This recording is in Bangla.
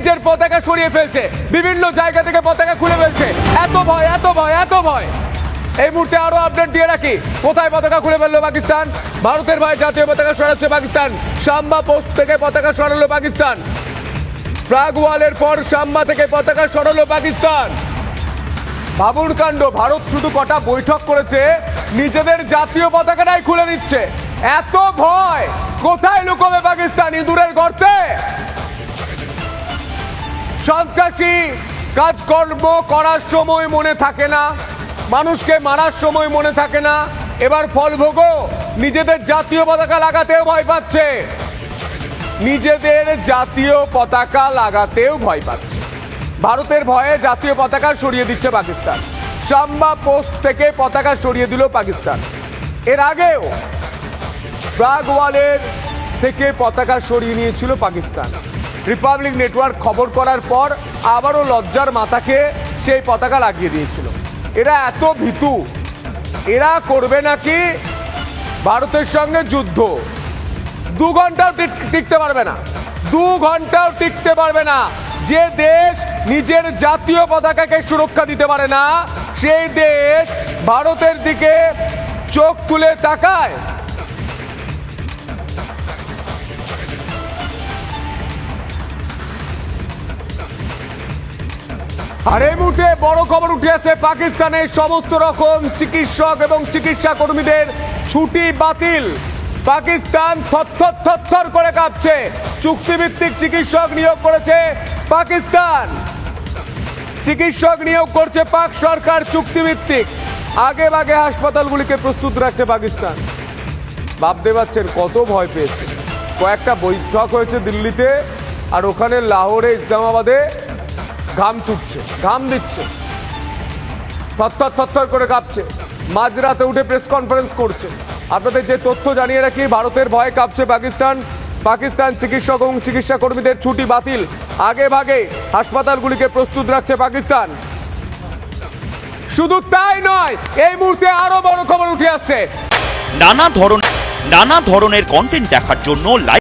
নিজের পতাকা সরিয়ে ফেলছে। বিভিন্ন জায়গা থেকে পতাকা খুলে ফেলছে। এত ভয় এত ভয় এত ভয়। এই মুহূর্তে আরও আপডেট দিয়ে রাখি। কোথায় পতাকা খুলে ফেলল পাকিস্তান? ভারতের ভয় জাতীয় পতাকা সরাচ্ছে পাকিস্তান। সাম্বা পোস্ট থেকে পতাকা সরালো পাকিস্তান। প্রাগওয়ালের পর সাম্বা থেকে পতাকা সরালো পাকিস্তান। ভাবুন কাণ্ড, ভারত শুধু কটা বৈঠক করেছে, নিজেদের জাতীয় পতাকাটাই খুলে দিচ্ছে। এত ভয়! কোথায় সন্ত্রাসী কাজকর্ম করার সময় মনে থাকে না, মানুষকে মারার সময় মনে থাকে না, এবার ফল ভোগো নিজেদের জাতীয় পতাকা লাগাতেও ভয় পাচ্ছে। নিজেদের জাতীয় পতাকা লাগাতেও ভয় পাচ্ছে। ভারতের ভয়ে জাতীয় পতাকা সরিয়ে দিচ্ছে পাকিস্তান। সাম্বা পোস্ট থেকে পতাকা সরিয়ে দিল পাকিস্তান। এর আগেও প্রাগওয়ালের থেকে পতাকা সরিয়ে নিয়েছিল পাকিস্তান। রিপাবলিক নেটওয়ার্ক খবর করার পর আবারও লজ্জার মাথাকে সেই পতাকা লাগিয়ে দিয়েছিল। এরা এত ভীতু। এরা করবে নাকি? ভারতের সঙ্গে যুদ্ধ। দু ঘন্টাও টিক- টিকতে পারবে না। দু ঘন্টাও টিকতে পারবে না। যে দেশ নিজের জাতীয় পতাকাকে সুরক্ষা দিতে পারে না, সেই দেশ ভারতের দিকে চোখ তুলে তাকায়। আর এই মুহূর্তে বড় খবর উঠে আছে, পাকিস্তানের সমস্ত রকম চিকিৎসক এবং চিকিৎসা কর্মীদের ছুটি বাতিল। পাকিস্তান থরথর থরথর করে কাঁপছে। চুক্তিভিত্তিক চিকিৎসক নিয়োগ করেছে পাকিস্তান। চিকিৎসক নিয়োগ করছে পাক সরকার চুক্তিভিত্তিক। আগে ভাগে হাসপাতালগুলিকে প্রস্তুত রাখছে পাকিস্তান। ভাবতে পারছেন কত ভয় পেয়েছে। কয়েকটা বৈঠক হয়েছে দিল্লিতে, আর ওখানে লাহোরে, ইসলামাবাদে। ঘাম ছুটছে ঘাম দিচ্ছে। থরথর থরথর করে কাঁপছে। মাঝরাতে উঠে প্রেস কনফারেন্স করছে। আপনাদের যে তথ্য জানিয়ে রাখি, ভারতের ভয়ে কাঁপছে পাকিস্তান। পাকিস্তান চিকিৎসক এবং চিকিৎসা কর্মীদের ছুটি বাতিল। আগে ভাগে হাসপাতালগুলিকে প্রস্তুত রাখছে পাকিস্তান। শুধু তাই নয়, এই মুহূর্তে আরও বড় খবর উঠে আসছে। নানা ধরনের নানা ধরনের কন্টেন্ট দেখার জন্য লাইক